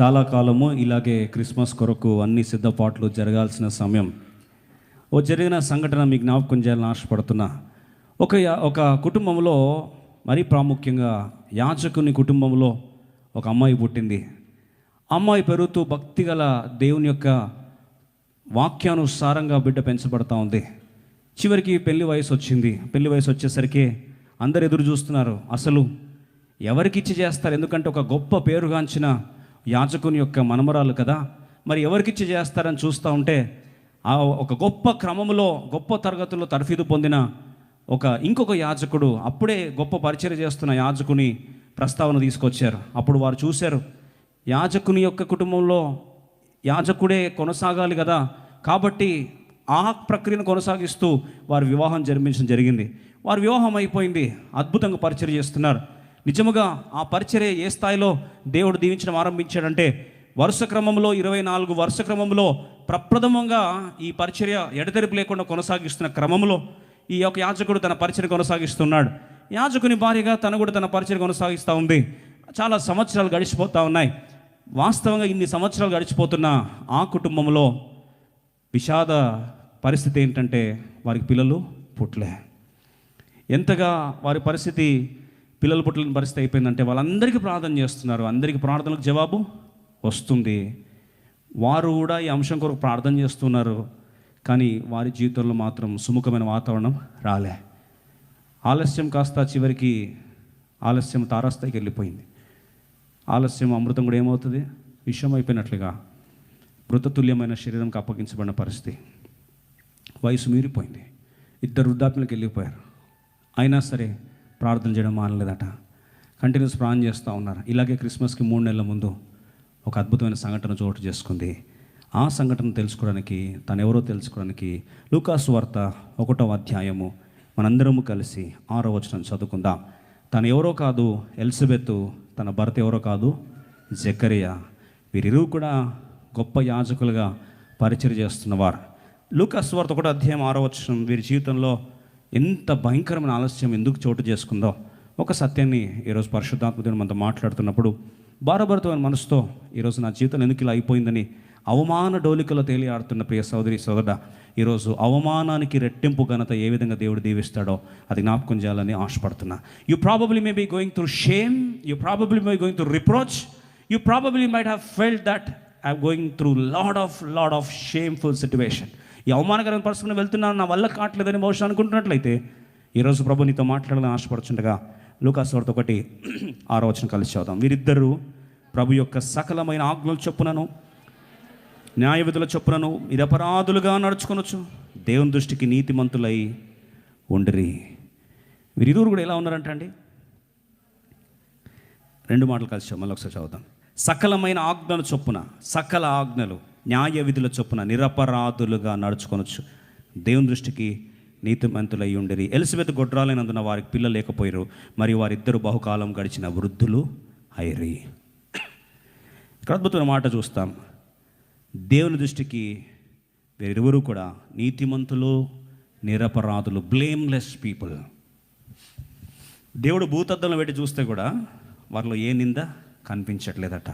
చాలా కాలము ఇలాగే క్రిస్మస్ కొరకు అన్ని సిద్ధపాట్లు జరగాల్సిన సమయం. ఓ జరిగిన సంఘటన మీకు జ్ఞాపకం చేయాలని ఆశపడుతున్నా. ఒక యా- ఒక కుటుంబంలో మరీ ప్రాముఖ్యంగా యాచకుని కుటుంబంలో ఒక అమ్మాయి పుట్టింది. అమ్మాయి పెరుగుతూ భక్తి గల దేవుని యొక్క వాక్యానుసారంగా బిడ్డ పెంచబడతా ఉంది. చివరికి పెళ్ళి వయసు వచ్చింది. పెళ్ళి వయసు వచ్చేసరికి అందరు ఎదురు చూస్తున్నారు. అసలు ఎవరికి ఇచ్చి చేస్తారు? ఎందుకంటే ఒక గొప్ప పేరుగాంచిన యాజకుని యొక్క మనమరాలు కదా. మరి ఎవరికిచ్చి చేస్తారని చూస్తూ ఉంటే ఆ ఒక గొప్ప క్రమంలో గొప్ప తరగతుల్లో తర్ఫీదు పొందిన ఒక ఇంకొక యాజకుడు అప్పుడే గొప్ప పరిచయం చేస్తున్న యాజకుని ప్రస్తావన తీసుకొచ్చారు. అప్పుడు వారు చూశారు యాజకుని యొక్క కుటుంబంలో యాజకుడే కొనసాగాలి కదా. కాబట్టి ఆ ప్రక్రియను కొనసాగిస్తూ వారి వివాహం జరిపించడం జరిగింది. వారి వివాహం అయిపోయింది అద్భుతంగా పరిచయం చేస్తున్నారు. నిజముగా ఆ పరిచర్య ఏ స్థాయిలో దేవుడు దీవించడం ఆరంభించాడంటే వరుస క్రమంలో ఇరవై నాలుగు వరుస క్రమంలో ప్రప్రథమంగా ఈ పరిచర్య ఎడతెరిపి లేకుండా కొనసాగిస్తున్న క్రమంలో ఈ యొక్క యాజకుడు తన పరిచయం కొనసాగిస్తున్నాడు. యాజకుని భార్యగా తను కూడా తన పరిచయం కొనసాగిస్తూ ఉంది. చాలా సంవత్సరాలు గడిచిపోతూ ఉన్నాయి. వాస్తవంగా ఇన్ని సంవత్సరాలు గడిచిపోతున్న ఆ కుటుంబంలో విషాద పరిస్థితి ఏంటంటే వారికి పిల్లలు పుట్టలే. ఎంతగా వారి పరిస్థితి పిల్లలు పుట్టలేని పరిస్థితి అయిపోయిందంటే వాళ్ళందరికీ ప్రార్థన చేస్తున్నారు. అందరికీ ప్రార్థనలకు జవాబు వస్తుంది. వారు కూడా ఈ అంశం కొరకు ప్రార్థన చేస్తున్నారు. కానీ వారి జీవితంలో మాత్రం సుముఖమైన వాతావరణం రాలే. ఆలస్యం కాస్త చివరికి ఆలస్యం తారాస్థాయికి వెళ్ళిపోయింది. ఆలస్యం అమృతం కూడా ఏమవుతుంది? విషయం అయిపోయినట్లుగా మృతతుల్యమైన శరీరంకి అప్పగించబడిన పరిస్థితి. వయసు మీరిపోయింది. ఇద్దరు వృద్ధాప్యులకు వెళ్ళిపోయారు. అయినా సరే ప్రార్థన చేయడం మానలేదట. కంటిన్యూస్ ప్రార్థన చేస్తూ ఉన్నారు. ఇలాగే క్రిస్మస్కి మూడు నెలల ముందు ఒక అద్భుతమైన సంఘటన చోటు చేసుకుంది. ఆ సంఘటన తెలుసుకోవడానికి తను ఎవరో తెలుసుకోవడానికి లూకాసు వార్త ఒకటో అధ్యాయము మనందరము కలిసి ఆరో వచనం చదువుకుందాం. తను ఎవరో కాదు ఎలిజబెత్ తన భర్త ఎవరో కాదు జకరియా. వీరిరువు కూడా గొప్ప యాజకులుగా పరిచయం చేస్తున్నవారు. లూకాస్ వార్త ఒకటో అధ్యాయం ఆరో వచనం వీరి జీవితంలో ఎంత భయంకరమైన ఆలస్యం ఎందుకు చోటు చేసుకుందో ఒక సత్యాన్ని ఈరోజు పరిశుద్ధాత్మదేవుని మనతో మాట్లాడుతున్నప్పుడు భారభరతమైన మనసుతో ఈరోజు నా జీవితం ఎందుకు ఇలా అయిపోయిందని అవమాన డోలికలో తేలి ఆడుతున్న ప్రియ సోదరి సోదర ఈరోజు అవమానానికి రెట్టింపు ఘనత ఏ విధంగా దేవుడు దీవిస్తాడో అది జ్ఞాపకం చేయాలని ఆశపడుతున్నా. You probably may be going through shame you probably may going through reproach you probably might have felt that I going through load of load of shameful situation ఈ అవమానకరమైన పరిస్థితిని వెళ్తున్నాను నా వల్ల కావట్లేదని బహుశా అనుకుంటున్నట్లయితే ఈరోజు ప్రభు నీతో మాట్లాడాలని ఆశపడుచుండగా లూకాస్ ఒకటి ఆరోచన కలిసి చదుదాం వీరిద్దరూ ప్రభు యొక్క సకలమైన ఆజ్ఞల చొప్పునను న్యాయ విధుల చొప్పునను నిరపరాధులుగా నడుచుకొనొచ్చు. దేవుని దృష్టికి నీతిమంతులై ఉండిరి. వీరిరువురు కూడా ఎలా ఉన్నారంట అండి రెండు మాటలు కలిసి మళ్ళీ ఒకసారి చదువుతాం సకలమైన ఆజ్ఞలు చొప్పున సకల ఆజ్ఞలు. న్యాయ విధుల చొప్పున నిరపరాధులుగా నడుచుకొనొచ్చు. దేవుని దృష్టికి నీతిమంతులై ఉండిరి. ఎలిజబెత్ గొడ్రాలైనందున వారికి పిల్లలు లేకపోయారు. మరియు వారిద్దరు బహుకాలం గడిచిన వృద్ధులు అయిరి. ఇక్కడ అద్భుతమైన మాట చూస్తాం. దేవుని దృష్టికి వీరిరువురు కూడా నీతిమంతులు నిరపరాధులు బ్లేమ్లెస్ పీపుల్ దేవుడు భూతద్దంలో పెట్టి చూస్తే కూడా వారిలో ఏ నింద కనిపించట్లేదట.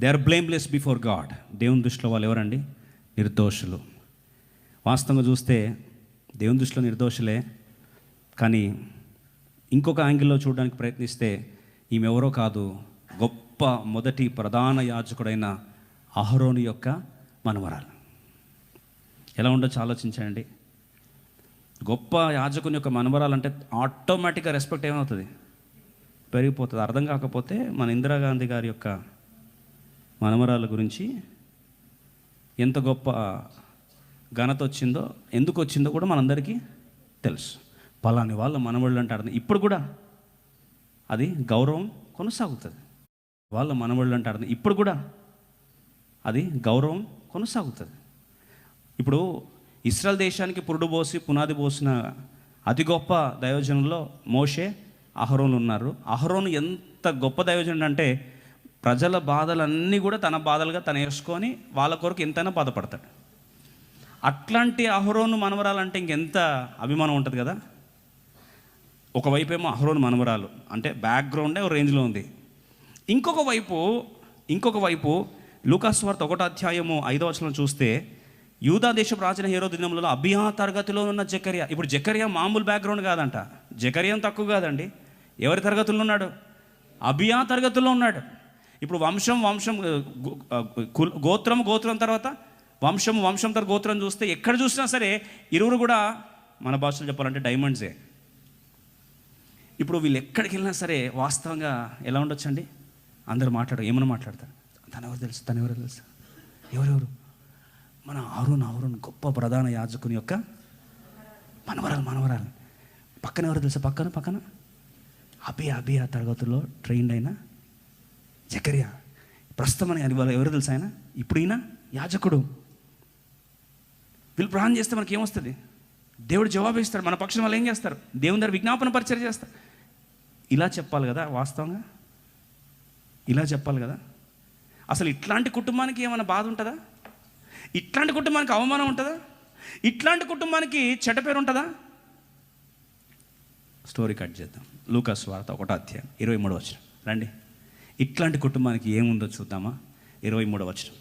They are blameless before God దేవుని దృష్టిలో వాళ్ళు ఎవరండి? నిర్దోషులు. వాస్తవంగా చూస్తే దేవుని దృష్టిలో నిర్దోషులే కానీ ఇంకొక యాంగిల్లో చూడడానికి ప్రయత్నిస్తే ఈమె ఎవరో కాదు గొప్ప మొదటి ప్రధాన యాజకుడైన అహరోని యొక్క మనవరాలు. ఎలా ఉండొచ్చు ఆలోచించండి. గొప్ప యాజకుని యొక్క మనవరాలంటే ఆటోమేటిక్గా రెస్పెక్ట్ ఏమవుతుంది? పెరిగిపోతుంది. అర్థం కాకపోతే మన ఇందిరాగాంధీ గారి యొక్క మనమరాల గురించి ఎంత గొప్ప ఘనత వచ్చిందో ఎందుకు వచ్చిందో కూడా మనందరికీ తెలుసు. పలాని వాళ్ళ మనవళ్ళు అంటారు. ఇప్పుడు కూడా అది గౌరవం కొనసాగుతుంది. వాళ్ళ మనవళ్ళు అంటారు. ఇప్పుడు కూడా అది గౌరవం కొనసాగుతుంది. ఇప్పుడు ఇస్రాయల్ దేశానికి పురుడు పోసి పునాది పోసిన అతి గొప్ప దయోజనంలో మోషే అహరోన్లు ఉన్నారు. అహరోను ఎంత గొప్ప దయోజనుడు అంటే ప్రజల బాధలన్నీ కూడా తన బాధలుగా తను వేసుకొని వాళ్ళ కొరకు ఎంతైనా బాధపడతాడు. అట్లాంటి అహరోను మనవరాలంటే ఇంకెంత అభిమానం ఉంటుంది కదా? ఒకవైపేమో అహరోను మనవరాలు. అంటే బ్యాక్గ్రౌండే ఒక రేంజ్లో ఉంది. ఇంకొక వైపు ఇంకొక వైపు లూకాస్ వార్త ఒకటో అధ్యాయము ఐదో వచనం చూస్తే యూదా దేశపు రాజైన హీరో దినములలో అభియా తరగతిలో ఉన్న జకరియా ఇప్పుడు జకరియా మామూలు బ్యాక్గ్రౌండ్ కాదంట. జకరియా తక్కువ కాదండి. ఎవరి తరగతుల్లో ఉన్నాడు? అభియా తరగతుల్లో ఉన్నాడు. ఇప్పుడు వంశం వంశం గోత్రం గోత్రం తర్వాత వంశం వంశం తర్వాత గోత్రం చూస్తే ఎక్కడ చూసినా సరే ఇరువురు కూడా మన భాషలో చెప్పాలంటే డైమండ్సే. ఇప్పుడు వీళ్ళు ఎక్కడికి వెళ్ళినా సరే వాస్తవంగా ఎలా ఉండొచ్చండి? అందరూ మాట్లాడు ఏమైనా మాట్లాడతారు? తనెవరు తెలుసు? తనెవరు తెలుసు? ఎవరెవరు? మన ఆరున్ ఆరున్ గొప్ప ప్రధాన యాజకుని యొక్క మనవరాలు మనవరాలు. పక్కన ఎవరు తెలుసా? పక్కన పక్కన? అభి అభి ఆ తరగతుల్లో ట్రైన్ అయినా జకర్య ప్రస్తుతం అని వాళ్ళు ఎవరు తెలుసు ఆయన? ఇప్పుడు ఈయన యాజకుడు. వీళ్ళు ప్రాణం చేస్తే మనకి ఏమొస్తుంది? దేవుడు జవాబు ఇస్తాడు మన పక్షం వాళ్ళు ఏం చేస్తారు? దేవుని దగ్గర విజ్ఞాపన పరిచయం చేస్తారు. ఇలా చెప్పాలి కదా వాస్తవంగా? ఇలా చెప్పాలి కదా? అసలు ఇట్లాంటి కుటుంబానికి ఏమైనా బాధ ఉంటుందా? ఇట్లాంటి కుటుంబానికి అవమానం ఉంటుందా? ఇట్లాంటి కుటుంబానికి చెడ్డ పేరు ఉంటుందా? స్టోరీ కట్ చేద్దాం. లూకాస్ వార్త ఒకటో అధ్యాయం ఇరవై మూడు వచ్చిన రండి. ఇట్లాంటి కుటుంబానికి ఏముందో చూద్దామా? ఇరవై మూడో వచనం.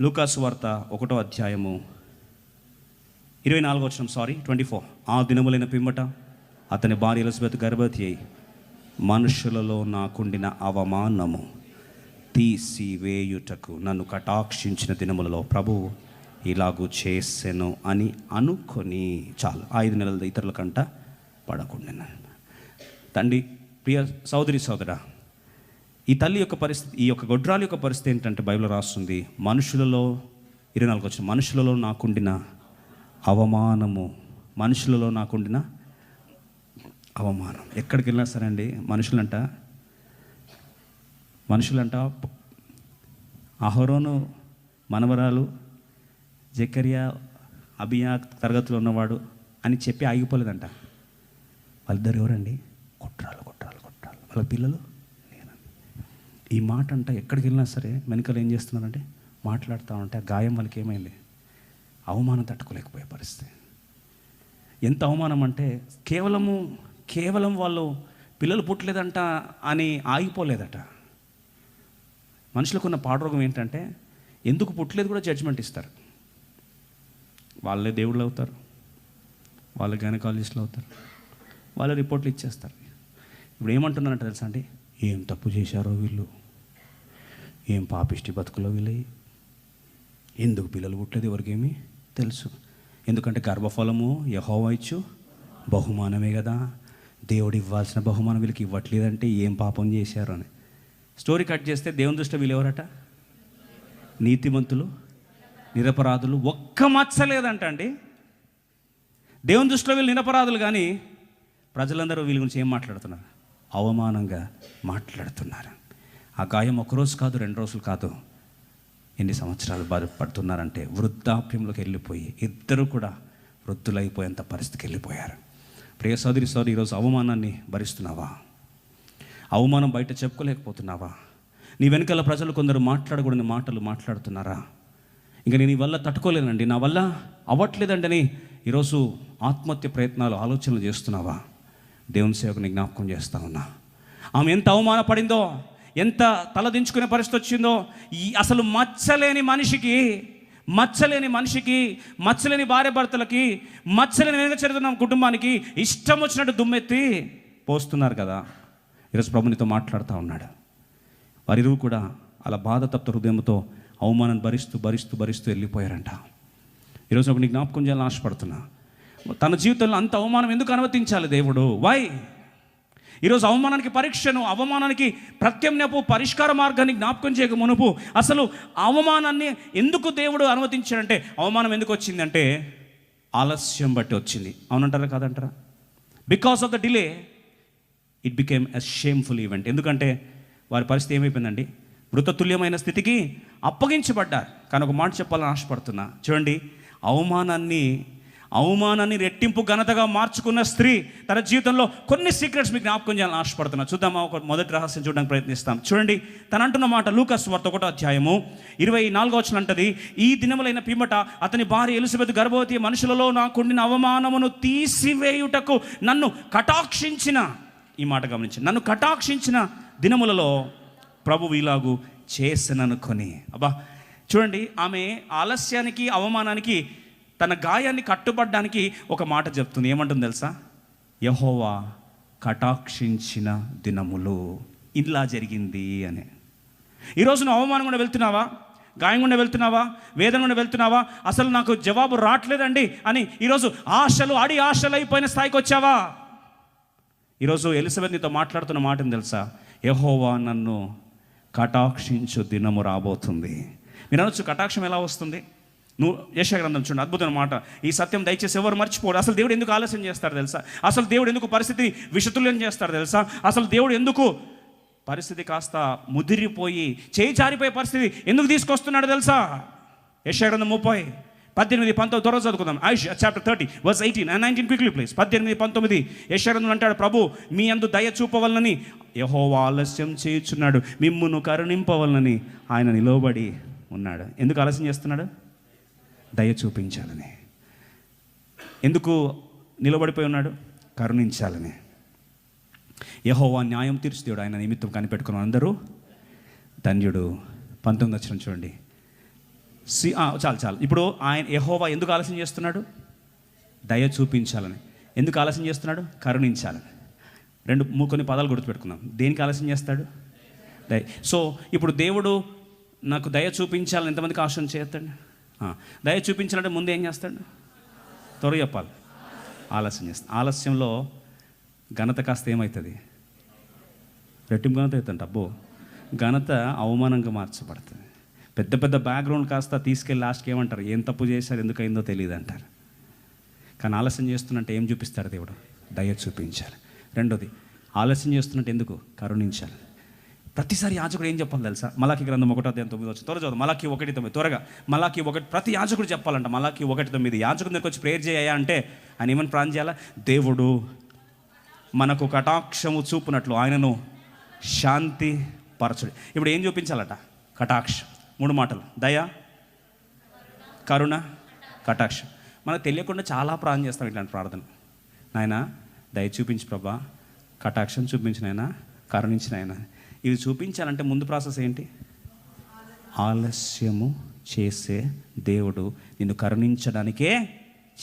లూకాస్ వార్త ఒకటో అధ్యాయము ఇరవై నాలుగో వచనం సారీ ట్వంటీ ఫోర్ ఆ దినములైన పిమ్మట అతని భార్య ఎలిజబెత్ గర్భవతి అయి మనుషులలో నాకుండిన అవమానము తీసివేయుటకు నన్ను కటాక్షించిన దినములలో ప్రభువు ఇలాగూ చేసెను అని అనుకొని చాలు. ఐదు నెలల ఇతరుల కంట పడకుండా తండ్రి ప్రియ సోదరి సోదర ఈ తల్లి యొక్క పరిస్థితి ఈ యొక్క గొడ్రాలి యొక్క పరిస్థితి ఏంటంటే బైబిల్ రాస్తుంది మనుషులలో ఇరవై నాలుగు వచ్చిన మనుషులలో నాకుండిన అవమానము మనుషులలో నాకుండిన అవమానం. ఎక్కడికి వెళ్ళినా సరే అండి మనుషులంట మనుషులంట అహరోను మనవరాలు జకరియా అభియా తరగతిలో ఉన్నవాడు అని చెప్పి ఆగిపోలేదంట. వాళ్ళిద్దరు ఎవరండి? కుట్రాలు. వాళ్ళ పిల్లలు ఈ మాట అంట ఎక్కడికి వెళ్ళినా సరే వెనుకలు ఏం చేస్తున్నారంటే మాట్లాడుతూ ఉంటే ఆ గాయం వాళ్ళకి ఏమైంది? అవమానం తట్టుకోలేకపోయే పరిస్థితి. ఎంత అవమానం అంటే కేవలము కేవలం వాళ్ళు పిల్లలు పుట్టలేదంట అని ఆగిపోలేదట. మనుషులకు ఉన్న పాడరోగం ఏంటంటే ఎందుకు పుట్టలేదు కూడా జడ్జిమెంట్ ఇస్తారు. వాళ్ళే దేవుళ్ళు అవుతారు. వాళ్ళే గైనకాలజిస్టులు అవుతారు. వాళ్ళే రిపోర్ట్లు ఇచ్చేస్తారు. ఇప్పుడు ఏమంటున్నారంట తెలుసా అండి? ఏం తప్పు చేశారో వీళ్ళు? ఏం పాపిష్టి బతుకులో వీళ్ళయి ఎందుకు పిల్లలు పుట్టలేదు ఎవరికేమీ? తెలుసు. ఎందుకంటే గర్భఫలము యహోవా ఇచ్చు. బహుమానమే కదా. దేవుడు ఇవ్వాల్సిన బహుమానం వీళ్ళకి ఇవ్వట్లేదంటే ఏం పాపం చేశారు అని. స్టోరీ కట్ చేస్తే దేవుని దృష్టి వీళ్ళు ఎవరట? నీతిమంతులు నిరపరాధులు ఒక్క మచ్చలేదంట అండి. దేవుని దృష్టిలో వీళ్ళు నిరపరాధులు కానీ ప్రజలందరూ వీళ్ళ గురించి ఏం మాట్లాడుతున్నారు? అవమానంగా మాట్లాడుతున్నారు. ఆ గాయం ఒకరోజు కాదు రెండు రోజులు కాదు. ఎన్ని సంవత్సరాలు బాధపడుతున్నారంటే వృద్ధాప్యంలోకి వెళ్ళిపోయి ఇద్దరు కూడా వృద్ధులైపోయేంత పరిస్థితికి వెళ్ళిపోయారు. ప్రియ సోదరి సోదరి ఈరోజు అవమానాన్ని భరిస్తున్నావా? అవమానం బయట చెప్పుకోలేకపోతున్నావా? నీ వెనకాల ప్రజలు కొందరు మాట్లాడకూడని మాటలు మాట్లాడుతున్నారా? ఇంకా నేను ఈ వల్ల తట్టుకోలేనండి. నా వల్ల అవ్వట్లేదండి అని ఈరోజు ఆత్మహత్య ప్రయత్నాలు ఆలోచనలు చేస్తున్నావా? దేవుని సేవకుని జ్ఞాపకం చేస్తూ ఉన్నా. ఆమె ఎంత అవమానపడిందో ఎంత తలదించుకునే పరిస్థితి వచ్చిందో ఈ అసలు మచ్చలేని మనిషికి మచ్చలేని మనిషికి మచ్చలేని భార్య భర్తలకి మచ్చలేని వెనుక కుటుంబానికి ఇష్టం వచ్చినట్టు దుమ్మెత్తి పోస్తున్నారు కదా. ఈరోజు ప్రభునితో మాట్లాడుతూ ఉన్నాడు. వారిరువు కూడా అలా బాధ తప్త హృదయంతో అవమానం భరిస్తూ భరిస్తూ భరిస్తూ వెళ్ళిపోయారంట. ఈరోజు ఒక నీ జ్ఞాపకం చేయాలని ఆశపడుతున్నా. తన జీవితంలో అంత అవమానం ఎందుకు అనుమతించాలి దేవుడు? వై ఈరోజు అవమానానికి పరీక్షను అవమానానికి ప్రత్యామ్నాయపు పరిష్కార మార్గాన్ని జ్ఞాపకం చేయక మునుపు అసలు అవమానాన్ని ఎందుకు దేవుడు అనుమతించాడంటే అవమానం ఎందుకు వచ్చిందంటే ఆలస్యం బట్టి వచ్చింది. అవునంటారా కాదంటారా? Because of the delay it became a shameful event ఎందుకంటే వారి పరిస్థితి ఏమైపోయిందండి? మృతతుల్యమైన స్థితికి అప్పగించబడ్డారు. కానీ ఒక మాట చెప్పాలని ఆశపడుతున్నా. చూడండి అవమానాన్ని అవమానాన్ని రెట్టింపు ఘనతగా మార్చుకున్న స్త్రీ తన జీవితంలో కొన్ని సీక్రెట్స్ మీకు జ్ఞాపకం చేయాలని ఆశపడుతున్నా. చూద్దామా ఒక మొదటి రహస్యం చూడడానికి ప్రయత్నిస్తాం. చూడండి తన అంటున్న మాట లూకస్ వార్త ఒకటో అధ్యాయము ఇరవై నాలుగో వచ్చిన అంటది ఈ దినములైన పిమ్మట అతని భార్య ఎలిజబెత్ గర్భవతి మనుషులలో నాకుండిన అవమానమును తీసివేయుటకు నన్ను కటాక్షించిన ఈ మాట గమనించి నన్ను కటాక్షించిన దినములలో ప్రభు ఇలాగు చేసిననుకొని. అబ్బా చూడండి ఆమె ఆలస్యానికి అవమానానికి తన గాయాన్ని కట్టుబడ్డానికి ఒక మాట చెప్తుంది. ఏమంటుంది తెలుసా? యహోవా కటాక్షించిన దినములు ఇలా జరిగింది అని. ఈరోజు నువ్వు అవమానం కూడా వెళ్తున్నావా? గాయం గుండా వెళ్తున్నావా? వేదన గుండా వెళ్తున్నావా? అసలు నాకు జవాబు రావట్లేదండి అని ఈరోజు ఆశలు అడి ఆశలు అయిపోయిన స్థాయికి వచ్చావా? ఈరోజు ఎలిజబెత్ నీతో మాట్లాడుతున్న మాటని తెలుసా? యహోవా నన్ను కటాక్షించు దినము రాబోతుంది. మీరు అనొచ్చు కటాక్షం ఎలా వస్తుంది? నువ్వు యశగ్రంథం చూడండి అద్భుతమైన మాట. ఈ సత్యం దయచేసి ఎవరు మర్చిపోడు అసలు దేవుడు ఎందుకు ఆలస్యం చేస్తారు తెలుసా? అసలు దేవుడు ఎందుకు పరిస్థితి విషతుల్యం చేస్తారు తెలుసా? అసలు దేవుడు ఎందుకు పరిస్థితి కాస్త ముదిరిపోయి చేయి జారిపోయే పరిస్థితి ఎందుకు తీసుకొస్తున్నాడు తెలుసా? యశగ్రంథం ముప్పై పద్దెనిమిది పంతొమ్మిది త్వరగా చదువుకుందాం. Isaiah chapter thirty verse eighteen and nineteen quickly please పద్దెనిమిది పంతొమ్మిది యశగ్రంథం అంటాడు ప్రభు మీ అందు దయ చూపవలనని యహో ఆలస్యం చేయుచున్నాడు. మిమ్మును కరుణింపవలనని ఆయన నిలవబడి ఉన్నాడు. ఎందుకు ఆలస్యం చేస్తున్నాడు? దయ చూపించాలని. ఎందుకు నిలబడిపోయి ఉన్నాడు? కరుణించాలని. యహోవా న్యాయం తీర్చుదేవుడు ఆయన నిమిత్తం కనిపెట్టుకున్న అందరూ ధన్యుడు. పంతొమ్మిది వచ్చిన చూడండి. సి చాలు చాలు. ఇప్పుడు ఆయన యహోవా ఎందుకు ఆలస్యం చేస్తున్నాడు? దయ చూపించాలని. ఎందుకు ఆలస్యం చేస్తున్నాడు? కరుణించాలని. రెండు మూ- కొన్ని పదాలు గుర్తుపెట్టుకుందాం. దేనికి ఆలస్యం చేస్తాడు? దయ. సో ఇప్పుడు దేవుడు నాకు దయ చూపించాలని ఎంతమందికి ఆశం చేస్తాడు? దయ చూపించాలంటే ముందు ఏం చేస్తాడు? త్వర చెప్పాలి. ఆలస్యం చేస్తాను ఆలస్యంలో ఘనత కాస్త ఏమవుతుంది రెట్టింపు ఘనత అవుతుంది అబ్బో. ఘనత అవమానంగా మార్చబడుతుంది. పెద్ద పెద్ద బ్యాక్గ్రౌండ్ కాస్త తీసుకెళ్ళి లాస్ట్కి ఏమంటారు? ఏం తప్పు చేశారు? ఎందుకైందో తెలియదు అంటారు. కానీ ఆలస్యం చేస్తున్నట్టు ఏం చూపిస్తాడు దేవుడు? దయ చూపించాలి. రెండోది ఆలస్యం చేస్తున్నట్టు ఎందుకు? కరుణించాలి. ప్రతిసారి యాజకుడు ఏం చెప్పాలి తెలుసా? మలాకి గ్రంథం ఒకటో అధ్యాయం తొమ్మిది వచ్చి త్వర చదువు. మలాకి ఒకటి తొమ్మిది. త్వరగా. మలాకి ఒకటి ప్రతి యాజకుడు చెప్పాలంట మలాకి ఒకటి తొమ్మిది. యాజకుడి దగ్గరికి వచ్చి ప్రేయర్ చేయ అంటే ఆయన ఏమని ప్రాణం చేయాలా? దేవుడు మనకు కటాక్షము చూపునట్లు ఆయనను శాంతి పరచుడు ఇప్పుడు ఏం చూపించాలట? కటాక్ష. మూడు మాటలు. దయ కరుణ కటాక్ష. మనకు తెలియకుండా చాలా ప్రాణం చేస్తాం ఇట్లాంటి ప్రార్థన నాయన దయ చూపించు ప్రభా. కటాక్షం చూపించిన ఆయన కరుణించిన ఆయన ఇవి చూపించాలంటే ముందు ప్రాసెస్ ఏంటి? ఆలస్యము చేసే దేవుడు నిన్ను కరుణించడానికే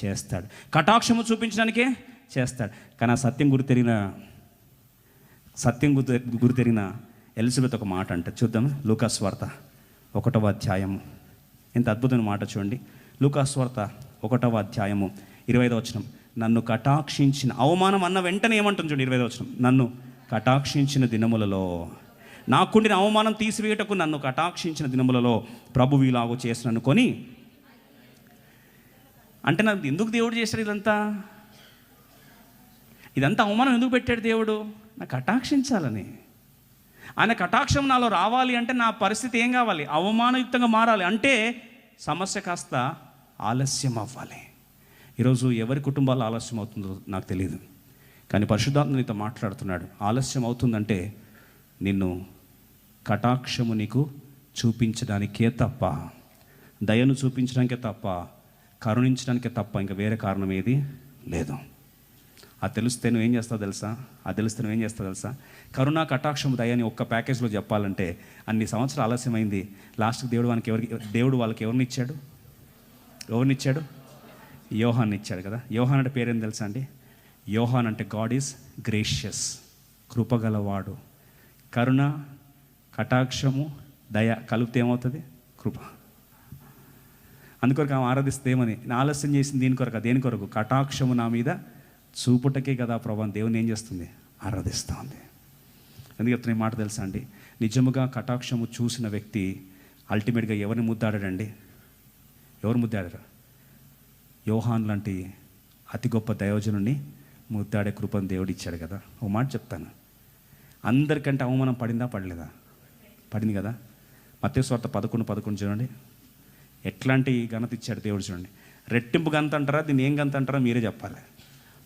చేస్తాడు. కటాక్షము చూపించడానికే చేస్తాడు. కానీ ఆ సత్యం గురి తెరిగిన సత్యం గురి గురి తెరిగిన ఎలిజబెత్ ఒక మాట అంట. చూద్దాం. లూకాస్ వార్త ఒకటవ అధ్యాయము. ఎంత అద్భుతమైన మాట చూడండి. లూకాస్ వార్త ఒకటవ అధ్యాయము ఇరవై ఐదవ వచనం. నన్ను కటాక్షించిన అవమానం అన్న వెంటనే ఏమంటుంది చూడండి ఇరవై ఐదవ వచనం. నన్ను కటాక్షించిన దినములలో నాకుండిన అవమానం తీసివేయటకు నన్ను కటాక్షించిన దినములలో ప్రభువు ఇలాగో చేసిన అనుకొని. అంటే నాకు ఎందుకు దేవుడు చేశాడు ఇదంతా? ఇదంతా అవమానం ఎందుకు పెట్టాడు దేవుడు? నాకు కటాక్షించాలని. ఆయన కటాక్షం నాలో రావాలి అంటే నా పరిస్థితి ఏం కావాలి? అవమానయుక్తంగా మారాలి. అంటే సమస్య కాస్త ఆలస్యం అవ్వాలి. ఈరోజు ఎవరి కుటుంబాలు ఆలస్యం అవుతుందో నాకు తెలియదు కానీ పరిశుద్ధాత్మ నీతో మాట్లాడుతున్నాడు. ఆలస్యం అవుతుందంటే నిన్ను కటాక్షము నీకు చూపించడానికే తప్ప. దయను చూపించడానికే తప్ప కరుణించడానికే తప్ప ఇంకా వేరే కారణం ఏది లేదు. ఆ తెలిస్తే నువ్వేం చేస్తావు తెలుసా? ఆ తెలిస్తే నువ్వేం చేస్తావు తెలుసా? కరుణ కటాక్షము దయని ఒక్క ప్యాకేజ్లో చెప్పాలంటే అన్ని సంవత్సరాలు ఆలస్యమైంది. లాస్ట్కి దేవుడు వాళ్ళకి ఎవరికి దేవుడు వాళ్ళకి ఎవరిని ఇచ్చాడు? ఎవరిని ఇచ్చాడు? యోహాన్ ఇచ్చాడు కదా. యోహాన్ అంటే పేరేం తెలుసా అండి? యోహాన్ అంటే గాడ్ ఈజ్ గ్రేషియస్ కృపగలవాడు. కరుణ కటాక్షము దయ కలిపితే ఏమవుతుంది? కృప. అందుకొరకు ఆమె ఆరాధిస్తే ఏమని? ఆలస్యం చేసింది దీని కొరకు దేని కొరకు? కటాక్షము నా మీద చూపుటకే కదా ప్రభా దేవుని ఏం చేస్తుంది? ఆరాధిస్తూ ఉంది. ఎందుకు చెప్తున్న మాట తెలుసా అండి? నిజముగా కటాక్షము చూసిన వ్యక్తి అల్టిమేట్గా ఎవరిని ముద్దాడాడండి? ఎవరు ముద్దాడారు? యోహాన్ లాంటి అతి గొప్ప దయోజనుని ముద్దాడే కృపను దేవుడు ఇచ్చాడు కదా. ఓ మాట చెప్తాను. అందరికంటే అవమానం పడిందా? పడలేదా? పడింది కదా? మత్స్వార్త పదకొండు పదకొండు చూడండి. ఎట్లాంటి ఘనత ఇచ్చాడు దేవుడు చూడండి. రెట్టింపు గంత అంటారా? దీన్ని ఏం గంత అంటారా మీరే చెప్పాలి.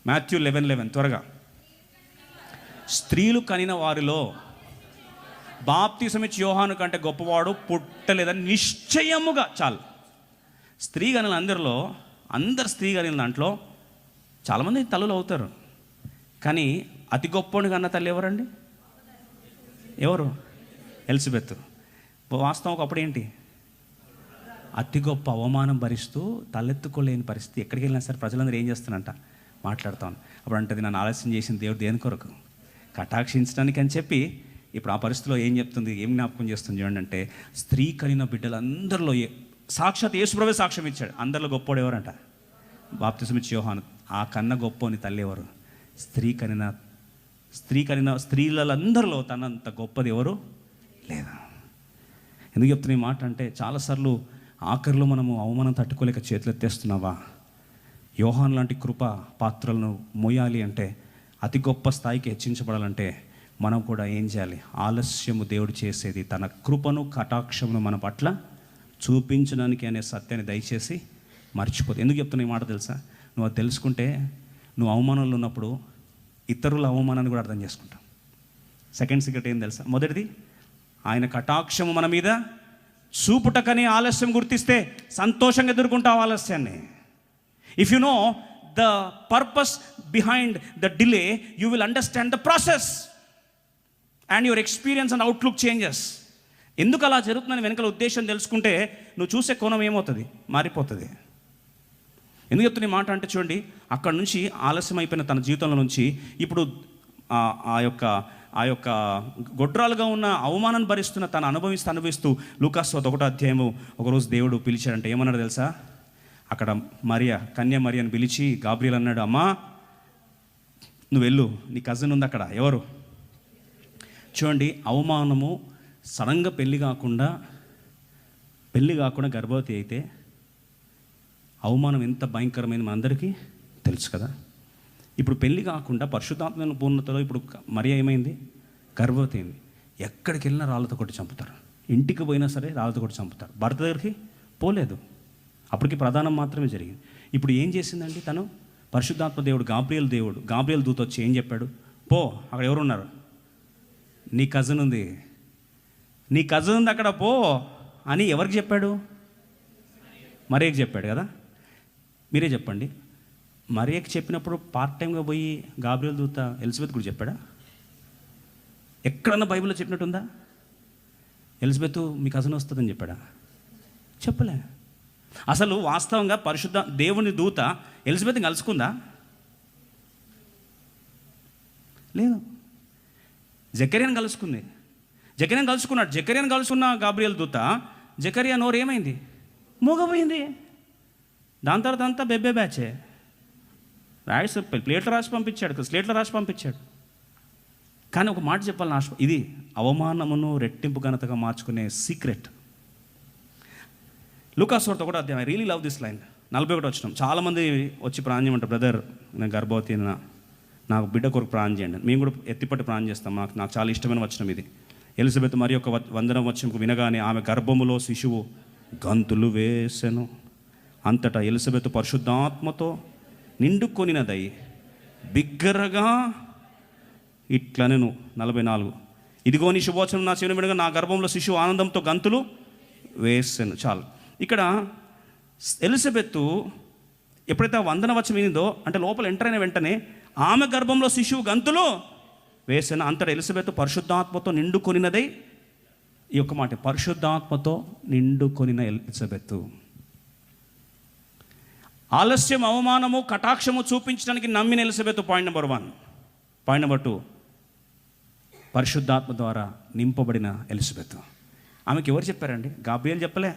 మాథ్యూ లెవెన్ లెవెన్ త్వరగా. స్త్రీలు కనిన వారిలో బాప్తిసమిచ్చి యోహాను కంటే గొప్పవాడు పుట్టలేదని నిశ్చయముగా చాలు. స్త్రీ గనుల అందరిలో అందరు స్త్రీ గనిల దాంట్లో చాలామంది తల్లులు అవుతారు. కానీ అతి గొప్పని కన్న తల్లి ఎవరండి? ఎవరు? ఎలిజబెత్. వాస్తవం ఒకప్పుడు ఏంటి? అతి గొప్ప అవమానం భరిస్తూ తలెత్తుకోలేని పరిస్థితి. ఎక్కడికి వెళ్ళినా సరే ప్రజలందరూ ఏం చేస్తానంట మాట్లాడుతాను అప్పుడు అంటది నన్ను ఆలస్యం చేసిన దేవుడు దేని కొరకు? కటాక్షించడానికి అని చెప్పి ఇప్పుడు ఆ పరిస్థితిలో ఏం చెప్తుంది? ఏం జ్ఞాపకం చేస్తుంది చూడండి అంటే స్త్రీ కలిగిన బిడ్డలందరిలో ఏ- సాక్షాత్ యేసుప్రభే సాక్ష్యం ఇచ్చాడు. అందరిలో గొప్పోడు ఎవరంట? బాప్తిసమిచ్చి యోహాను. ఆ కన్న గొప్పోని తల్లి ఎవరు స్త్రీ కనిన స్త్రీ కనిన స్త్రీలందరిలో తనంత గొప్పది ఎవరు? లేదా? ఎందుకు చెప్తున్న ఈ మాట అంటే చాలాసార్లు ఆఖరిలో మనము అవమానం తట్టుకోలేక చేతులు ఎత్తేస్తున్నావా యోహాన్ లాంటి కృప పాత్రలను మోయాలి అంటే అతి గొప్ప స్థాయికి హెచ్చించబడాలంటే మనం కూడా ఏం చేయాలి? ఆలస్యము దేవుడు చేసేది తన కృపను కటాక్షమును మన పట్ల చూపించడానికి అనే సత్యాన్ని దయచేసి మర్చిపోదు ఎందుకు చెప్తున్నా ఈ మాట తెలుసా? నువ్వు అది తెలుసుకుంటే నువ్వు అవమానంలో ఉన్నప్పుడు ఇతరుల అవమానాన్ని కూడా అర్థం చేసుకుంటావు. సెకండ్ సీక్రెట్ ఏం తెలుసా? మొదటిది ఆయన కటాక్షము మన మీద చూపుటకని ఆలస్యం గుర్తిస్తే సంతోషంగా ఎదుర్కొంటావు ఆలస్యాన్ని. If you know the purpose behind the delay you will understand the process and your experience and outlook changes ఎందుకు అలా జరుగుతుందని వెనకల ఉద్దేశం తెలుసుకుంటే నువ్వు చూసే కోణం ఏమవుతుంది? మారిపోతుంది. ఎందుకు చెప్తున్న మాట అంటే చూడండి అక్కడ నుంచి ఆలస్యం అయిపోయిన తన జీవితంలో నుంచి ఇప్పుడు ఆ యొక్క ఆ యొక్క గొడ్రాలుగా ఉన్న అవమానాన్ని భరిస్తున్న తను అనుభవిస్తూ అనుభవిస్తూ లూకాస్వత ఒకటో అధ్యాయము. ఒకరోజు దేవుడు పిలిచాడంటే ఏమన్నాడు తెలుసా? అక్కడ మరియ కన్య మరియను పిలిచి గాబ్రియల్ అన్నాడు అమ్మా నువ్వు వెళ్ళు నీ కజిన్ ఉంది అక్కడ ఎవరు? చూడండి అవమానము సడన్గా పెళ్ళి కాకుండా పెళ్ళి కాకుండా గర్భవతి అయితే అవమానం ఎంత భయంకరమైన మనందరికీ తెలుసు కదా? ఇప్పుడు పెళ్ళి కాకుండా పరిశుద్ధాత్మ పూర్ణతలో ఇప్పుడు మరి ఏమైంది? గర్భవతి అయింది ఎక్కడికి వెళ్ళినా రాళ్ళతో కొట్టి చంపుతారు. ఇంటికి పోయినా సరే రాళ్ళతో కొట్టి చంపుతారు. భర్త దగ్గరికి పోలేదు. అప్పటికి ప్రధానం మాత్రమే జరిగింది. ఇప్పుడు ఏం చేసిందండి తను? పరిశుద్ధాత్మ దేవుడు గాబ్రియల్ దేవుడు గాబ్రియల్ దూత వచ్చి ఏం చెప్పాడు? పో అక్కడ ఎవరున్నారు? నీ కజిన్ ఉంది. నీ కజిన్ ఉంది అక్కడ పో అని ఎవరికి చెప్పాడు? మరియకి చెప్పాడు కదా? మీరే చెప్పండి. మరియకి చెప్పినప్పుడు పార్ట్ టైంగా పోయి గాబ్రియల్ దూత ఎలిజబెత్ కూడా చెప్పాడా? ఎక్కడన్నా బైబిల్లో చెప్పినట్టుందా? ఎలిజబెత్ మీ కజిన్ వస్తుందని చెప్పాడా? చెప్పలే. అసలు వాస్తవంగా పరిశుద్ధ దేవుని దూత ఎలిజబెత్ని కలుసుకుందా? లేదు. జకర్యాని కలుసుకుంది. జకర్యాని కలుసుకున్నాడు. జకర్యాని కలుసుకున్న గాబ్రియల్ దూత జకరియా నోరు ఏమైంది? మూగపోయింది దాని తర్వాత అంతా బెబ్బే బ్యాచే. రాసి ప్లేట్లు రాసి పంపించాడు స్లేట్లు రాసి పంపించాడు. కానీ ఒక మాట చెప్పాలని ఆశ ఇది అవమానమును రెట్టింపు ఘనతగా మార్చుకునే సీక్రెట్ లూకాస్వర్తో కూడా అధ్యాయం I really love this line నలభై ఒకటి వచ్చినాం చాలామంది వచ్చి ప్రాణం చేయమంటారు బ్రదర్ నేను గర్భవతి నాకు బిడ్డ కొరకు ప్రాణం చేయండి. మేము కూడా ఎత్తిపట్టి ప్రాణం చేస్తాం. మాకు నాకు చాలా ఇష్టమైన వచనం ఇది. ఎలిజబెత్ మరి ఒక వందనం వచ్చిన వినగానే ఆమె గర్భములో శిశువు గంతులు వేసెను. అంతటా ఎలిజబెత్ పరిశుద్ధాత్మతో నిండుకొనినదై బిగ్గరగా ఇట్లా నేను నలభై నాలుగు ఇదిగో నీ శుభోచనం నా చెవిన వినగా నా గర్భంలో శిశువు ఆనందంతో గంతులు వేసాను. చాలు. ఇక్కడ ఎలిజబెత్తు ఎప్పుడైతే ఆ వందన వచ్చి వినిందో అంటే లోపల ఎంటర్ అయిన వెంటనే ఆమె గర్భంలో శిశువు గంతులు వేసిన. అంతటి ఎలిజబెత్ పరిశుద్ధాత్మతో నిండుకొనినదై ఈ యొక్క మాట. పరిశుద్ధాత్మతో నిండుకొనిన ఎలిజబెత్తు ఆలస్యం అవమానము కటాక్షము చూపించడానికి నమ్మిన Elizabeth point number one point number two పరిశుద్ధాత్మ ద్వారా నింపబడిన ఎలిజబెత్. ఆమెకి ఎవరు చెప్పారండి? గాబ్రియల్ చెప్పలే.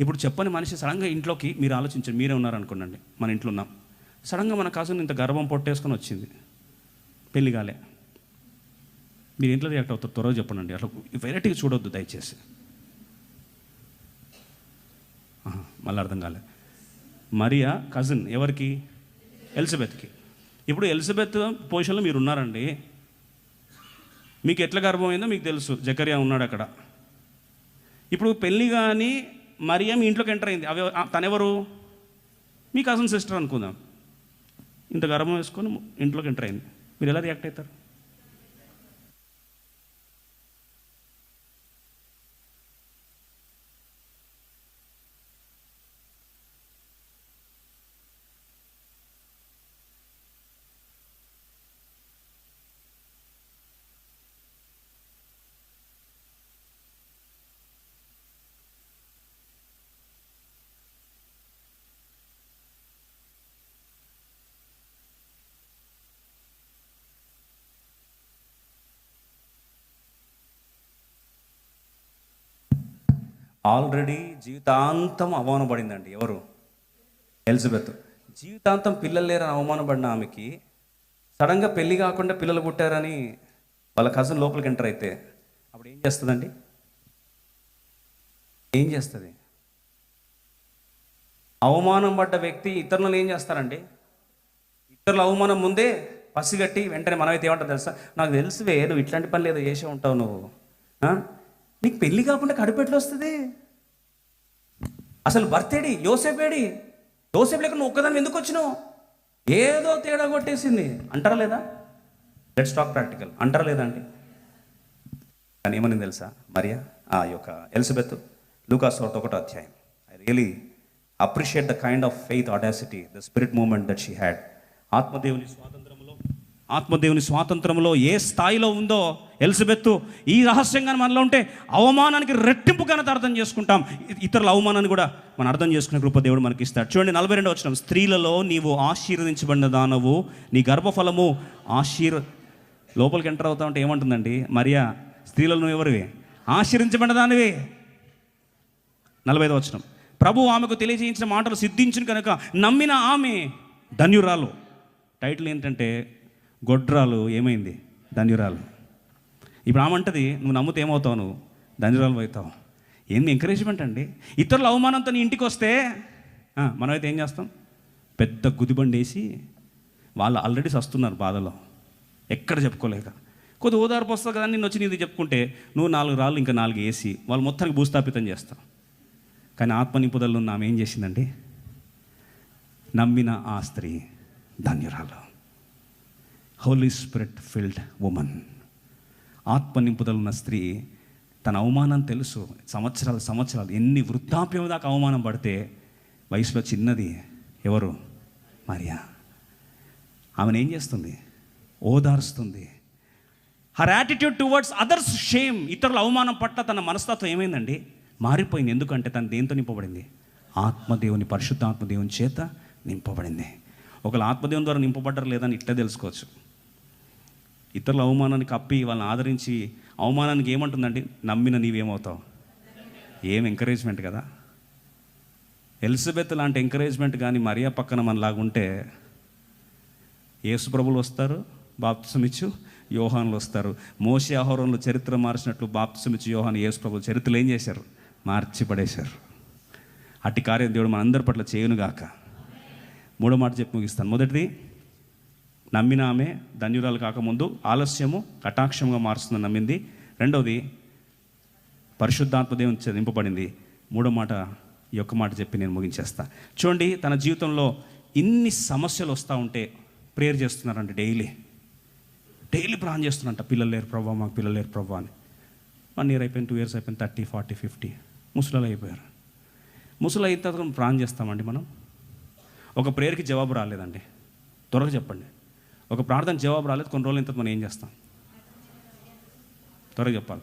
ఇప్పుడు చెప్పని మనిషి సడన్గా ఇంట్లోకి మీరు ఆలోచించండి. మీరే ఉన్నారనుకోండి మన ఇంట్లో ఉన్నాం. సడన్గా మన కజిన్ ఇంత గర్వం పొట్టేసుకొని వచ్చింది. పెళ్ళి కాలే. మీరు ఇంట్లో రియాక్ట్ అవుతారు. త్వరగా చెప్పండి అట్లా వెరైటీగా చూడొద్దు దయచేసి. మళ్ళీ అర్థం కాలే. మరియా కజిన్ ఎవరికి? ఎలిజబెత్కి. ఇప్పుడు ఎలిజబెత్ పొజిషన్లో మీరు ఉన్నారండి మీకు ఎట్లా గర్భమైందో మీకు తెలుసు. జకరియా ఉన్నాడు అక్కడ. ఇప్పుడు పెళ్ళి కానీ మరియా మీ ఇంట్లోకి ఎంటర్ అయింది. అవి తనెవరు? మీ కజిన్ సిస్టర్ అనుకుందాం. ఇంత గర్భం వేసుకొని ఇంట్లోకి ఎంటర్ అయింది. మీరు ఎలా రియాక్ట్ అవుతారు? ఆల్రెడీ జీవితాంతం అవమానపడిందండి ఎవరు? ఎలిజబెత్. జీవితాంతం పిల్లలు లేరని అవమానపడిన ఆమెకి సడన్గా పెళ్ళి కాకుండా పిల్లలు పుట్టారని వాళ్ళ కజిన్ లోపలికి ఎంటర్ అయితే అప్పుడు ఏం చేస్తుందండి? ఏం చేస్తుంది? అవమానం పడ్డ వ్యక్తి ఇతరులను ఏం చేస్తారండి? ఇతరుల అవమానం ముందే పసిగట్టి వెంటనే మనమైతే ఏమంటారు తెలుసా? నాకు తెలుసువే నువ్వు ఇట్లాంటి పని లేదో చేసే ఉంటావు నువ్వు. నీకు పెళ్ళి కాకుండా కడుపెట్లు వస్తుంది? అసలు భర్తేడి యోసేపేడి యోసేపు లేక నువ్వు ఒక్కదాన్ని ఎందుకు వచ్చినావు? ఏదో తేడా కొట్టేసింది. అంటారా లేదా? లెట్స్ టాక్ ప్రాక్టికల్ అంటారా లేదా అండి? కానీ ఏమని తెలుసా? మరియా ఆ యొక్క ఎలిజబెత్ లూకాస్ ఒకటి ఒకటో అధ్యాయం. I really appreciate the kind of faith audacity the spirit moment that she had ఆత్మదేవుని స్వాతంత్రం ఆత్మదేవుని స్వాతంత్రంలో ఏ స్థాయిలో ఉందో ఎలిజబెత్తు ఈ రహస్యంగా మనలో ఉంటే అవమానానికి రెట్టింపు ఘనత అర్థం చేసుకుంటాం. ఇతరుల అవమానాన్ని కూడా మనం అర్థం చేసుకునే కృప దేవుడు మనకి ఇస్తాడు చూడండి నలభై రెండు వచ్చిన స్త్రీలలో నీవు ఆశీర్వదించబడిన దానవు నీ గర్భఫలము ఆశీర్ లోపలికి ఎంటర్ అవుతా ఉంటే ఏమంటుందండి? మరియా స్త్రీలలో నువ్వు ఎవరివి? ఆశీర్వించబడిన దానివి. నలభై ఐదు వచనం. ప్రభు ఆమెకు తెలియజేయించిన మాటలు సిద్ధించిన కనుక నమ్మిన ఆమె ధన్యురాలు. టైటిల్ ఏంటంటే గొడ్రాలు ఏమైంది? ధన్యురాలు. ఇప్పుడు ఆమంటది నువ్వు నమ్మితే ఏమవుతావు నువ్వు? ధన్యురాలు అవుతావు. ఏంది ఎంకరేజ్మెంట్ అండి? ఇతరుల అవమానంతో నీ ఇంటికి వస్తే మనమైతే ఏం చేస్తాం? పెద్ద గుదిబండి వేసి వాళ్ళు ఆల్రెడీ సస్తున్నారు బాధలో. ఎక్కడ చెప్పుకోలేక. కొద్ది ఓదార్పు వస్తుంది కదా నిన్ను వచ్చి నీది చెప్పుకుంటే నువ్వు నాలుగు రాళ్ళు ఇంకా నాలుగు వేసి వాళ్ళు మొత్తానికి భూస్థాపితం చేస్తావు కానీ ఆత్మ నిపుదల్లో ఉన్న ఆమె ఏం చేసిందండి? నమ్మిన ఆ స్త్రీ ధన్యురాలు. హోలీ స్పిరిట్ ఫిల్డ్ ఉమెన్ ఆత్మ నింపుదల ఉన్న స్త్రీ తన అవమానం తెలుసు. సంవత్సరాలు సంవత్సరాలు ఎన్ని వృద్ధాప్యం దాకా అవమానం పడితే వయసులో చిన్నది ఎవరు? మరియా. ఆమెను ఏం చేస్తుంది? ఓదారుస్తుంది. Her attitude towards others shame ఇతరుల అవమానం పట్ల తన మనస్తత్వం ఏమైందండి? మారిపోయింది. ఎందుకంటే తను దేంతో నింపబడింది? ఆత్మదేవుని పరిశుద్ధ ఆత్మదేవుని చేత నింపబడింది. ఒకవేళ ఆత్మదేవుని ద్వారా నింపబడ్డారు లేదని ఇట్లా తెలుసుకోవచ్చు. ఇతరుల అవమానానికి అప్పి వాళ్ళని ఆదరించి అవమానానికి ఏమంటుందండి? నమ్మిన నీవేమవుతావు? ఏం ఎంకరేజ్మెంట్ కదా? ఎలిజబెత్ లాంటి ఎంకరేజ్మెంట్ కానీ మరియా పక్కన మనలాగా ఉంటే యేసుప్రభులు వస్తారు బాప్తిసమిచ్చు యోహాన్లు వస్తారు. మోసే ఆహారంలో చరిత్ర మార్చినట్లు బాప్తిసమిచ్చు యోహాన్ యేసుప్రభులు చరిత్రలు ఏం చేశారు? మార్చి పడేశారు అట్టి కార్యం దేవుడు మన అందరి పట్ల చేయనుగాక. మూడో మాట చెప్పి ముగిస్తాను. మొదటిది నమ్మిన ఆమె ధన్యురాలు కాకముందు ఆలస్యము కటాక్షంగా మారుస్తుందని నమ్మింది. రెండవది పరిశుద్ధాత్మ దేవుని నింపబడింది. మూడో మాట ఈ యొక్క మాట చెప్పి నేను ముగించేస్తా. చూడండి తన జీవితంలో ఇన్ని సమస్యలు వస్తూ ఉంటే ప్రేయర్ చేస్తున్నారంట డైలీ. డైలీ ప్లాన్ చేస్తున్నారంట పిల్లలు లేరు ప్రభావ మాకు పిల్లలు లేరు ప్రభావ అని. వన్ ఇయర్ అయిపోయింది టూ ఇయర్స్ అయిపోయింది థర్టీ ఫార్టీ ఫిఫ్టీ. ముసలాలు అయిపోయారు. ముసలు అయిన తర్వాత ప్లాన్ చేస్తామండి మనం? ఒక ప్రేయర్కి జవాబు రాలేదండి. త్వరగా చెప్పండి. ఒక ప్రార్థన జవాబు రాలేదు కొన్ని రోజులు ఇంత మనం ఏం చేస్తాం? త్వరగా చెప్పాలి.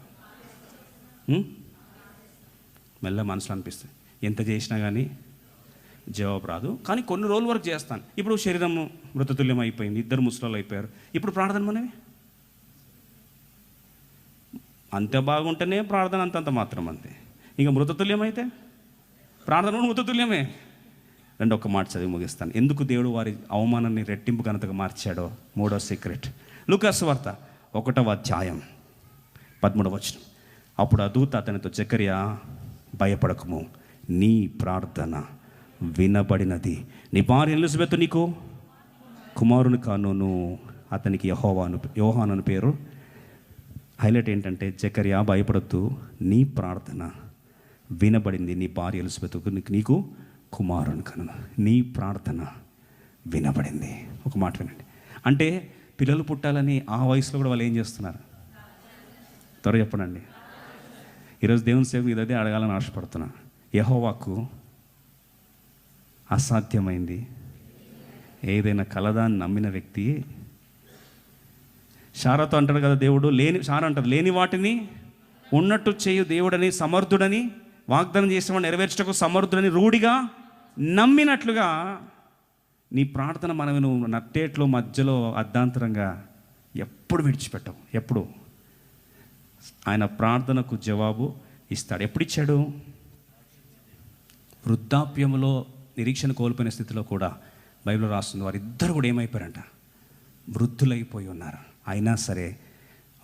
మెల్ల మనసులో అనిపిస్తుంది. ఎంత చేసినా కానీ జవాబు రాదు. కానీ కొన్ని రోజుల వరకు చేస్తాను. ఇప్పుడు శరీరం మృతతుల్యం అయిపోయింది ఇద్దరు ముసలాలు అయిపోయారు. ఇప్పుడు ప్రార్థన మనవి? అంత బాగుంటేనే ప్రార్థన అంతంత మాత్రం అంతే. ఇంకా మృతతుల్యం అయితే ప్రార్థన కూడా మృతతుల్యమే. రెండు ఒక మాట చదివి ముగిస్తాను. ఎందుకు దేవుడు వారి అవమానాన్ని రెట్టింపు ఘనతగా మార్చాడో? మూడో సీక్రెట్. లూకాస్ వార్త ఒకటవ అధ్యాయం పదమూడవ వచనం. అప్పుడు ఆ దూత అతనితో చక్కెర్య భయపడకము. నీ ప్రార్థన వినబడినది. నీ భార్య ఎలిజబెత్ నీకు కుమారుని కానును. అతనికి యహోవాను యోహాను అని పేరు. హైలైట్ ఏంటంటే జకర్యా భయపడద్దు. నీ ప్రార్థన వినబడింది. నీ భార్య ఎలిజబెత్కు నీకు- నీకు కుమారుని కను నీ ప్రార్థన వినబడింది. ఒక మాట వినండి. అంటే పిల్లలు పుట్టాలని ఆ వయసులో కూడా వాళ్ళు ఏం చేస్తున్నారు? త్వర చెప్పడండి ఈరోజు దేవుని సేవకు ఇదైతే అడగాలని ఆశపడుతున్నా. యహోవాకు అసాధ్యమైంది. ఏదైనా కలదా అని నమ్మిన వ్యక్తి షారాతో అంటాడు కదా దేవుడు లేని శార అంటారు లేని వాటిని ఉన్నట్టు చేయు దేవుడని సమర్థుడని వాగ్దానం చేసిన నెరవేర్చటకు సమర్థుడని రూఢిగా నమ్మినట్లుగా నీ ప్రార్థన మనవి నువ్వు నట్టేట్లో మధ్యలో అర్ధాంతరంగా ఎప్పుడు విడిచిపెట్టవు. ఎప్పుడు? ఆయన ప్రార్థనకు జవాబు ఇస్తాడు. ఎప్పుడు ఇచ్చాడు? వృద్ధాప్యంలో నిరీక్షణ కోల్పోయిన స్థితిలో కూడా బైబిల్ రాస్తుంది. వారు ఇద్దరు కూడా ఏమైపోయారంట? వృద్ధులైపోయి ఉన్నారు. అయినా సరే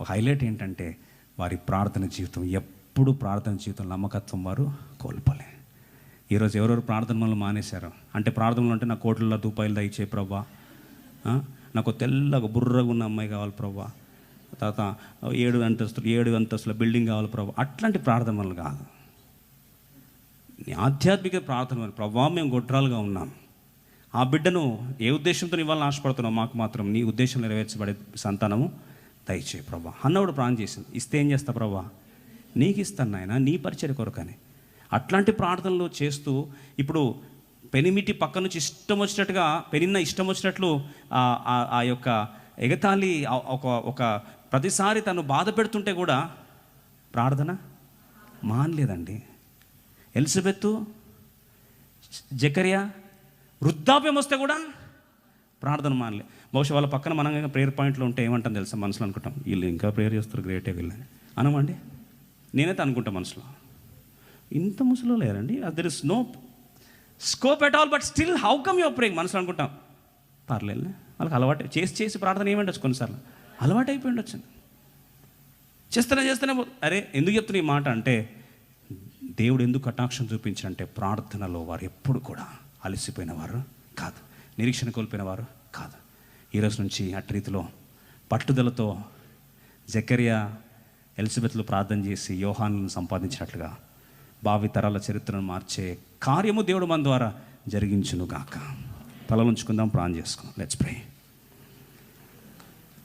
ఒక హైలైట్ ఏంటంటే వారి ప్రార్థన జీవితం ఎప్పుడు ప్రార్థన జీవితం నమ్మకత్వం వారు కోల్పోలేదు. ఈరోజు ఎవరెవరు ప్రార్థన మనల్ని మానేశారు? అంటే ప్రార్థనలు అంటే నా కోట్లలో రూపాయలు దయచే ప్రభా నాకు తెల్లగా బుర్రగా ఉన్న అమ్మాయి కావాలి ప్రభా తర్వాత ఏడు అంతస్తులు ఏడు అంతస్తుల బిల్డింగ్ కావాలి ప్రభా అట్లాంటి ప్రార్థనలు కాదు. నీ ఆధ్యాత్మిక ప్రార్థన ప్రభా మేము గొడ్రాలుగా ఉన్నాం. ఆ బిడ్డను ఏ ఉద్దేశంతో ఇవ్వాలని ఆశపడుతున్నావు? మాకు మాత్రం నీ ఉద్దేశం నెరవేర్చబడే సంతానము దయచే ప్రభా అన్నవాడు ప్రాణం చేసింది. ఇస్తే ఏం చేస్తా ప్రభా నీకు ఇస్తాను నాయన నీ పరిచయ కొరకని. అట్లాంటి ప్రార్థనలు చేస్తూ ఇప్పుడు పెనిమిటి పక్క నుంచి ఇష్టం వచ్చినట్టుగా పెనిన్న ఇష్టం వచ్చినట్లు ఆ- ఆ- యొక్క ఎగతాళి ఒక ఒక ప్రతిసారి తను బాధ పెడుతుంటే కూడా ప్రార్థన మానలేదండి. ఎలిజబెత్తు జకరియా వృద్ధాప్యం వస్తే కూడా ప్రార్థన మానలే. బహుశా వాళ్ళ పక్కన మనం ప్రేయర్ పాయింట్లో ఉంటే ఏమంటాం తెలుసా? మనసులో అనుకుంటాం వీళ్ళు ఇంకా ప్రేయర్ చేస్తారు గ్రేటే వీళ్ళని. అనమండి? నేనైతే అనుకుంటా మనసులో. ఇంత ముసలో లేరండి? There is no scope at all but still how come your praying మనసులో అనుకుంటాం. పర్లేదు వాళ్ళకి అలవాటు చేసి చేసి ప్రార్థన ఏమండొచ్చు కొన్నిసార్లు. అలవాటు అయిపోయి ఉండొచ్చు చేస్తేనే చేస్తేనే అరే ఎందుకు చెప్తున్నా ఈ మాట అంటే దేవుడు ఎందుకు కటాక్షం చూపించాడంటే ప్రార్థనలో వారు ఎప్పుడు కూడా అలసిపోయిన వారు కాదు. నిరీక్షణ కోల్పోయిన వారు కాదు ఈరోజు నుంచి అటు రీతిలో పట్టుదలతో జకరియా ఎలిజబెత్లు ప్రార్థన చేసి యోహాన్లను సంపాదించినట్లుగా భావి తరాల చరిత్రను మార్చే కార్యము దేవుడు మన ద్వారా జరిగించును గాక తలలుంచుకుందాం ప్రాణం చేసుకుందాం. లెట్స్ ప్రే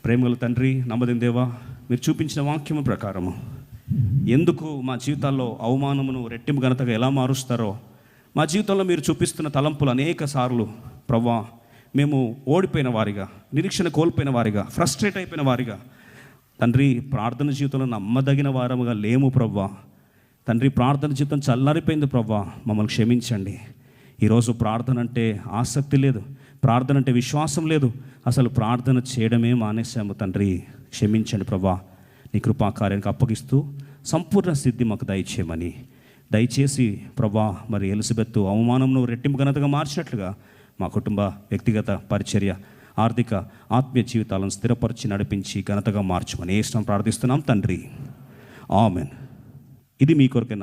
ప్రేమగల తండ్రి నమ్మదిన దేవా మీరు చూపించిన వాక్యము ప్రకారము ఎందుకు మా జీవితాల్లో అవమానమును రెట్టింపు ఘనతగా ఎలా మారుస్తారో మా జీవితంలో మీరు చూపిస్తున్న తలంపులు అనేక సార్లు ప్రవ్వా మేము ఓడిపోయిన వారిగా నిరీక్షణ కోల్పోయిన వారిగా ఫ్రస్ట్రేట్ అయిపోయిన వారిగా. తండ్రి ప్రార్థన జీవితంలో నమ్మదగిన వారముగా లేము ప్రవ్వా. తండ్రి ప్రార్థన జీవితం చల్లారిపోయింది ప్రవ్వా. మమ్మల్ని క్షమించండి. ఈరోజు ప్రార్థన అంటే ఆసక్తి లేదు ప్రార్థన అంటే విశ్వాసం లేదు. అసలు ప్రార్థన చేయడమే మానేశాము తండ్రి. క్షమించండి ప్రభా నీ కృపాకార్యానికి అప్పగిస్తూ సంపూర్ణ సిద్ధి మాకు దయచేయమని. దయచేసి ప్రభా మరి ఎలిజబెత్తు అవమానంను రెట్టింపు ఘనతగా మార్చినట్లుగా మా కుటుంబ వ్యక్తిగత పరిచర్య ఆర్థిక ఆత్మీయ జీవితాలను స్థిరపరిచి నడిపించి ఘనతగా మార్చమని ఏ ప్రార్థిస్తున్నాం తండ్రి. ఆమెన్. ఇది మీ కొరకే